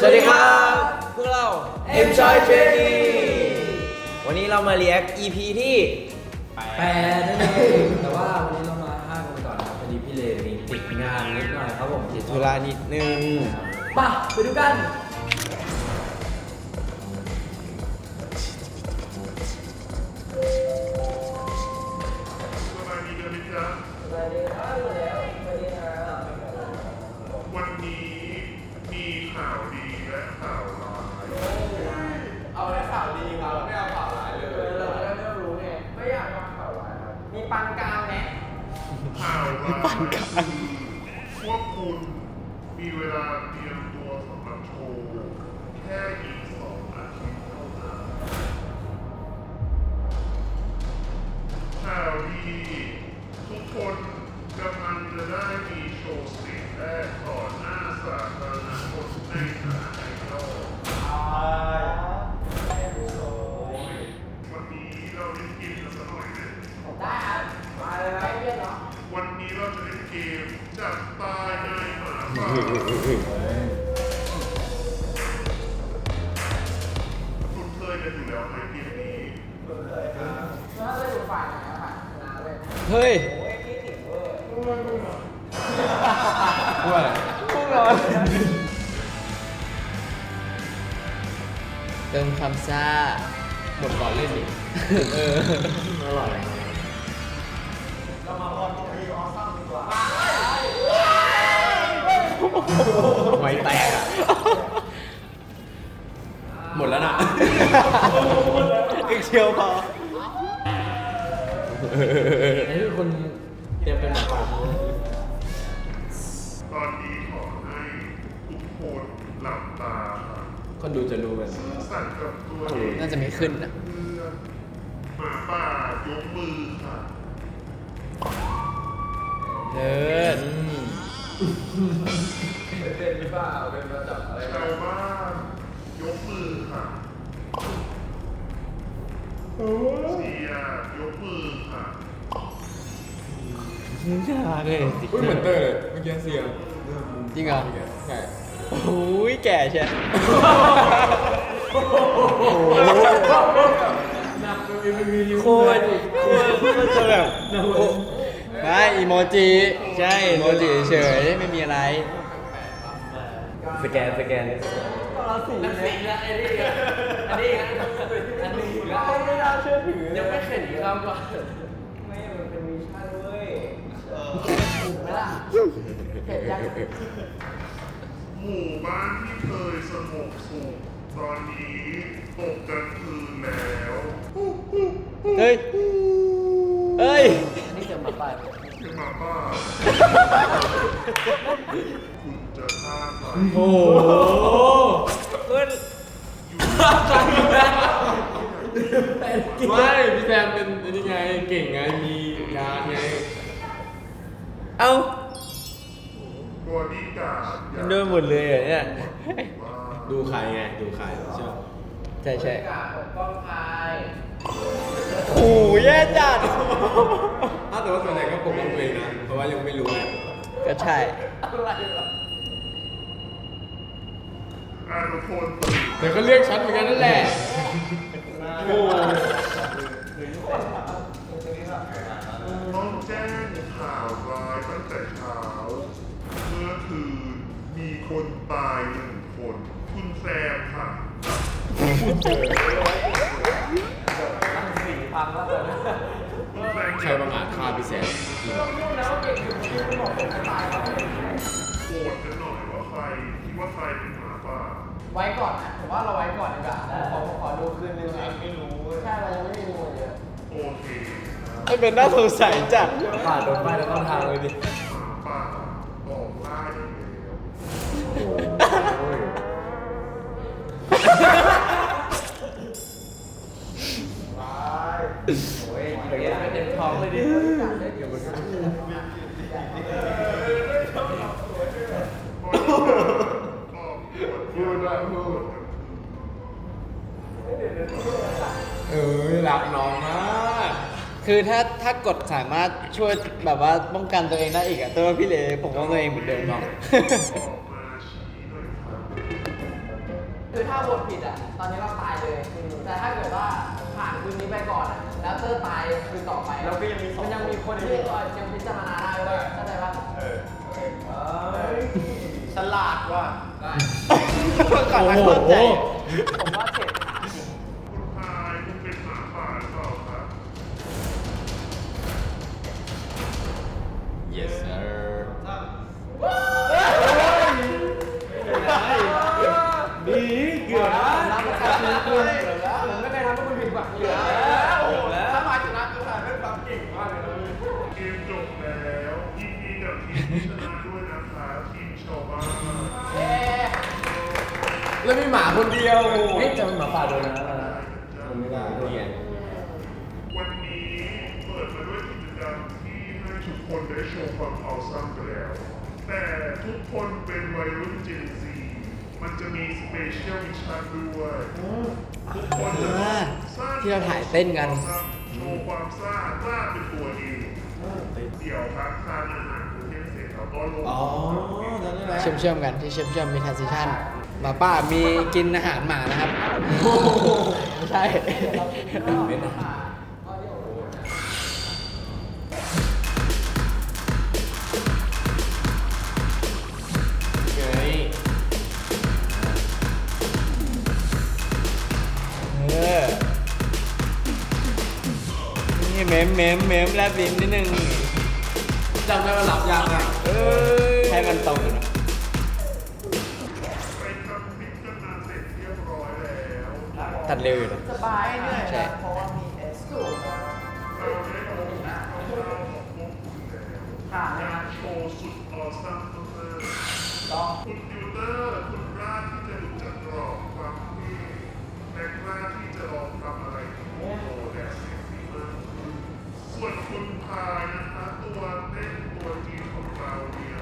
สวัสดีครับ พวกเรา M Choi Training วันนี้เรามาเรียก EP ที่แปดนั่นเองแต่ว่าวันนี้เรามาห้ากันไปก่อนนะครับพอดีพี่เลมีติดงานนิดหน่อยครับผมติดธุระนิดนึงไป่ะไปดูกันสบายดีกันไหมจ๊ะวัน ข่าวร้าพวกคุณมีเวลาเตรียมตัวสำหรับโชว์แค่อีก คุณเคยกันอยู่แล้วไหมเกมนี้ถ้าจะอยู่ฝ่ายไหนอะฝ่ายชนะเลยเฮ้ยพูดอะไรเติมคำซ่าหมดก่อนเล่นดิเอออร่อย ไม่แตกอะหมดแล้วนะอีกเชียวพออันนี้คือคนเตรียมเป็นหมาป่าตอนนี้ขอให้ทุกคนหลับตาค่ะคนดูจะรู้กันสั่นกับตัวเองน่าจะไม่ขึ้นนะเพื่อนหมาป่ายกมือค่ะเลิศเป็นหรือเปล่าเป็นมาจับอะไรชาวบ้านยกมือค่ะเชียร์ยกมือค่ะน่ารักเลยอุ้ยเหมือนเตอร์เลยเมื่อกี้เสียงจริงเหรอใช่โอ้ยแก่ใช่หนักมีมีมีโคตรโคตรโคตรจะแบบโอ้ไม่อีโมจิใช่อีโมจิเฉยๆไม่มีอะไร สแกนสแกนเราสูงนักสิงแล้วไอ้นี่อันนี้อันนี้แล้วไม่น่าเชื่อถือยังไม่เข็นอีกคำก่อนไม่มันเป็นมิชชั่นเว้ยถูกไหมล่ะเข็นยังหมู่บ้านที่เคยสงบสุขตอนนี้ตกกลางคืนแล้วเฮ้ยเฮ้ยนี่จะมาไปขึ้นมาบ้าคุณจะฆ่าใคร โอ้โหคุณไม่พี่แซมเป็นอันนี้ไงเก่งไงมีงานไงเอ้าบอดี้การ์ดอยากโดนหมดเลยเหรอเนี่ยว่าดูใครไงดูใครใช่ไหมใช่ใช่กาปกป้องใครโอ้ยแย่จัดถ้าแต่ว่าส่วนใหญ่ก็ปกป้องตัวเองนะเพราะว่ายังไม่รู้ไงก็ใช่อะไรวะอ่ะทุกคนตื่นแต่ก็เรียกฉันเหมือนกันนั่นแหละโอ้ต้องแจ้งข่าวร้ายตั้งแต่เช้าเมื่อคืนมีคนตายหนึ่งคน คุณแซมค่ะสี่พังแล้วตอนนี้คุณแซมใครบางอาจฆ่าพี่แซมพูดแล้วว่าเก่งจริงๆบอกผมจะตายแล้วโหวตกันหน่อยว่าใครคิดว่าใครเป็นหมาป่า ไว้ก่อนนะผมว่าเราไว้ก่อนดีกว่าขอขอดูคืนนึงนะไม่รู้ใช่เรายังไม่มีมูลเลยโอเคนะไม่เป็นน่าสงสัยจัดป่าดโดนป้ายแล้วต้องทางเลยดิ เออรักน้องมากคือถ้าถ้ากดสามารถช่วยแบบว่าป้องกันตัวเองได้อีกอะตัวาพี่เลผมว่าตัวเองเหมือนเดิมเนาะออกมาชี้หน่อยครับคือถ้าโหวตผิดอะ ตอนนี้เราตายเลย แต่ถ้าเกิดว่าผ่านคืนนี้ไปก่อนอะ แล้วเตอร์ตายคืนต่อไปเราก็ยังมีสองมันยังมีคนที่เอ่อยังพิจารณาได้เว้ยเข้าใจปะเออฉลาดว่ะ ก่อนมาเข้าใจ ดียวเฮ้ยจะเป็นหมาป่าโดนนะมันไม่ได้ด้วยวันนี้เปิดมาด้วยกิจกรรมที่ให้ทุกคนได้โชว์ความเอาซ้ำไปแล้ว แต่ทุกคนเป็นวัยรุ่นเจนซีมันจะมีสเปเชียลมิชชั่นด้วยทุกคนจะต้องสร้างที่เราถ่ายเต้นกัน โชว์ความซ่ากล้าเป็นตัวเองเดี๋ยวพักทานอาหารมื้อเที่ยงเสร็จแล้วก็ลงอ๋อนั่นแหละเชื่อมเชื่อมๆกันที่เชื่อมเชื่อมๆมี transition หมาป้ามีกินอาหารหมานะครับไม่ใช่เม็ดนะเฮ้ยเออ นี่เมมเมมเมมแลบลิ้นนิดนึงจำได้ว่าหลับยังอะ เอ้ยให้มันตรงกัน แล้วตัดเร็วอยู่นะสบายเหนื่อยใช่นะเพราะว่ามีเอสสูเราได้โชว์นะของเราของพวกคุณแล้วผ่านนะครับโชว์สุดออซัมมากต้องๆคุณติวเตอร์คุณกล้าที่จะหลุดจากกรอบความเท่และกล้าที่จะลองทำอะไรที่โมโหและเซ็กซี่มากขึ้นส่วนคุณพายนะคะตัวเต้นตัวจีนของเราเนี่ย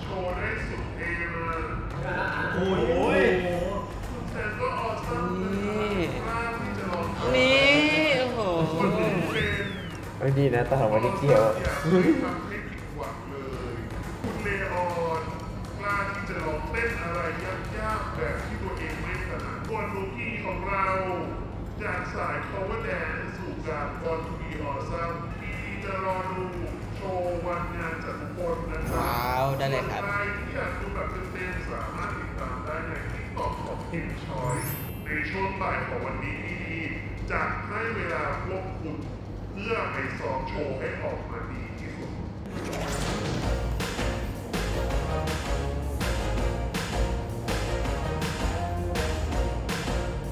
โชว์ได้สุดเท่มากโอ้ย ไม่ดีนะแต่ว่าที่เกี่ยวอยากให้ทำให้ผิดหวังเลย คุณเลออนกล้าที่จะลองเต้นอะไรยากๆแบบที่ตัวเองไม่ถนัดส่วนลูกี้ของเราจากสาย cover dance สู่การกอนทูบีออซัมที่จะรอดูโชว์วันงานจากทุกคนนะครับว้าวได้เลยครับ ใครที่อยากดูแบบเต็มๆสามารถติดตามได้ในที่ตอกของ Game Choice ในช่วงบ่ายของวันนี้ดีๆจะให้เวลาพวกคุณ เพื่อไปซ้อมโชว์ให้ออกมาดีที่สุด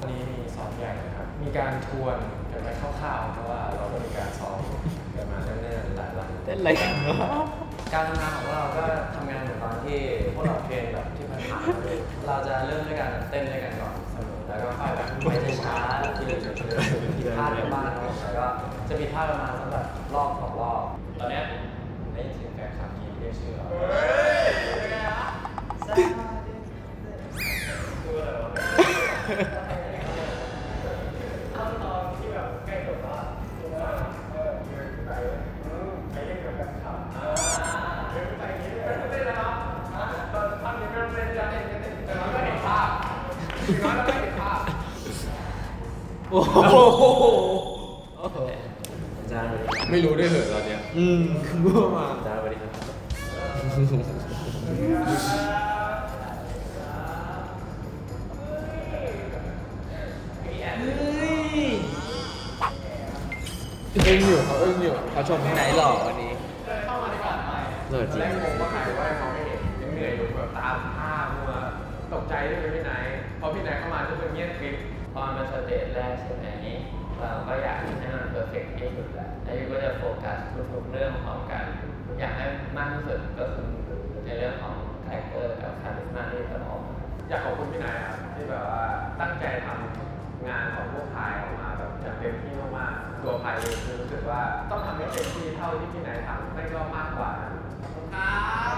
วันนี้มีสองอย่างนะครับ มีการทวนกันไปคร่าวๆเพราะว่าเราก็มีการซ้อมกันมาเนิ่นๆหลายวันเต้นอะไรกันวะการทำงานของเราก็ทำงานเหมือนตอนที่พวกเราเทรนแบบที่ผ่านๆเลยเราจะเริ่มด้วยการเต้นด้วยกันก่อน ค่อยแบบไปช้าๆทีละนิดทีละนิดผิดพลาดกับ้างครับแล้วก็จะผิดพลาดประมาณสักแบบรอบสองรอบ ตอนเนี้ยได้ยินเสียงแฟนคลับที่เรียกชื่อเรา โอ้โหอาจารย์ไม่รู้ด้วยเหรอตอนเนี้ยอืมมั่วมาอาจารย์สวัสดีครับอึ้งอยู่เขาอึ้งอยู่เขาชมที่ไหนหล่อวันนี้เข้ามาดีกว่าไหมหล่อจริงผมว่าใครว่าเขาไม่เห็นยังเหนื่อยอยู่แบบตามภามัวตกใจด้วยพี่ไหนท์พอพี่ไหนเข้ามาจะเป็นเงียบกริบ พอมันเป็นสเตจแรกใช่ไหมเราก็อยากให้มันเพอร์เฟกต์ที่สุดแหละแล้วยูก็จะโฟกัสทุกๆเรื่องของกันอยากให้มากที่สุดก็คือในเรื่องของคาแรคเตอร์กับคาริสมาที่จะออกมาอยากขอบคุณพี่ไหนท์ครับที่แบบว่าตั้งใจทำงานของพวกพายออกมาแบบอย่างเต็มที่มากๆตัวพายเองคือรู้สึกว่าต้องทำให้เต็มที่เท่าที่พี่ไหนท์ทำไม่ก็มากกว่านั้นครับ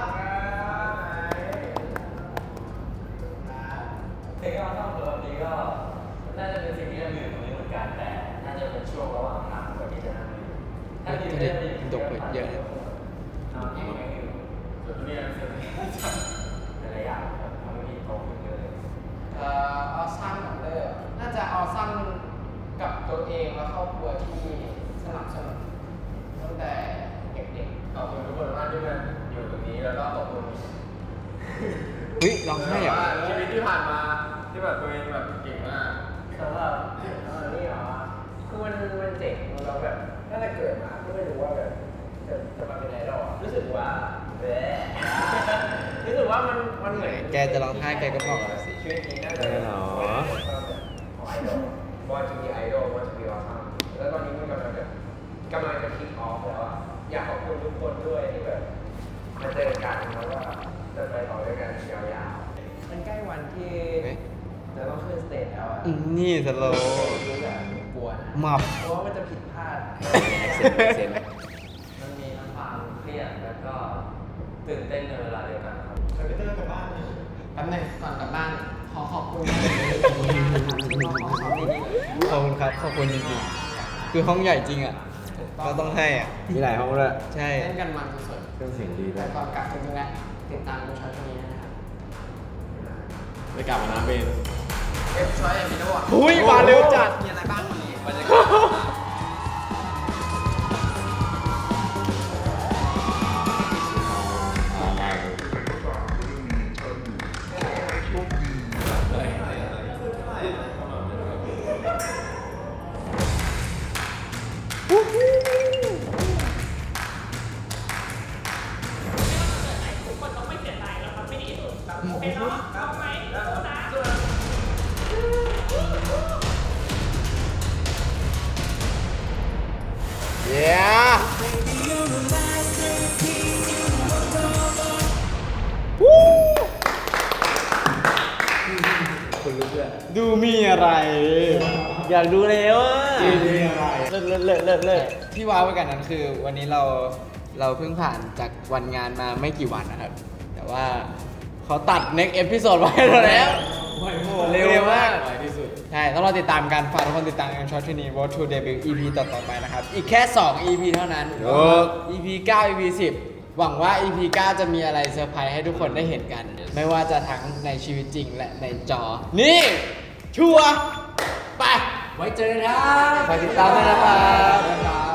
เพลงที่เราทำตัวนี้ก็ ช่วงระหว่างทางก่อนที่จะนั่งอยู่ถ้าดีไม่ได้ไปอยู่ตกไปเยอะเลย นอนอยู่ไม่อยู่ส่วนที่นี่เราเสียหลายอย่างครับทำให้พี่โตขึ้นเยอะเลย เอ่อเอา ออซัมกับตัวเองและครอบครัวที่สนับสนุนตั้งแต่เด็ก ขอบคุณทุกคนมากที่มาอยู่ตรงนี้แล้วก็ขอบคุณ เฮ้ยร้องไห้เหรอ ว่าชีวิตที่ผ่านมาที่แบบตัวเองแบบเก่งมาก ๆสำหรับเออนี่เหรอคือมันมันเจ๋งเราแบบ ตั้งแต่เกิดมาก็ไม่รู้ว่าแบบจะจะมาเป็นไอดอลอะรู้สึกว่าแหมรู้สึกว่ามันมันเหมือนแกจะร้องไห้แกก็บอกเราสิชีวิตนี้น่าจะแน่นอนของไอดอลว่าจะมีไอดอลว่าจะมีออซัมแล้วตอนนี้มันกำลังแบบกำลังจะคิกออฟแล้วอะอยากขอบคุณทุกคนด้วยที่แบบมาเจอกันแล้วก็จะไปต่อด้วยกันยาวๆมันใกล้วันที่เฮ้ยจะต้องขึ้นสเตจแล้วอะอืมนี่สโลว์ รู้แบบ กลัวนะหมับเพราะว่ามันจะผิดพลาด มันมีทั้งความเครียดแล้วก็ตื่นเต้นในเวลาเดียวกันครับแป๊บนึงก่อนกลับบ้าน ขอขอบคุณขอบคุณครับ ขอบคุณจริงๆ คือห้องใหญ่จริงอะ ก็ต้องให้อะ มีหลายห้องด้วยใช่ เล่นกันมันสุดเครื่องเสียงดีๆด้วแต่ยก่อนกลับจริงๆแล้วติดตามดูช็อตนี้นะครับไปกลับมานะเบน เอฟชอยอย่างนี้ด้วยหุยมาเร็วจัด มีอะไรบ้างวันนี้ บรร ดูมีอะไร อยากดูแล้วอะมีอะไร เลิศเลิศเลิศเลิศเลิศที่ว้าวไปกันนั้นคือ วันนี้เราเราเพิ่งผ่านจากวันงานมาไม่กี่วันนะครับ แต่ว่าเขาตัด next episode ไว้แล้วเร็วมากที่สุด ใช่ต้องรอติดตามกันฝากทุกคนติดตามกันช็อตที่นี้ Road to Debut EP ต่อๆไปนะครับ อีกแค่ 2 EP เท่านั้นโอ้ EP 9 EP 10 หวังว่า EP 9 จะมีอะไรเซอร์ไพรส์ให้ทุกคนได้เห็นกัน ไม่ว่าจะทั้งในชีวิตจริงและในจอ นี่ ชัวร์ไป ไว้เจอกันครับ ฝากติดตามด้วยนะครับ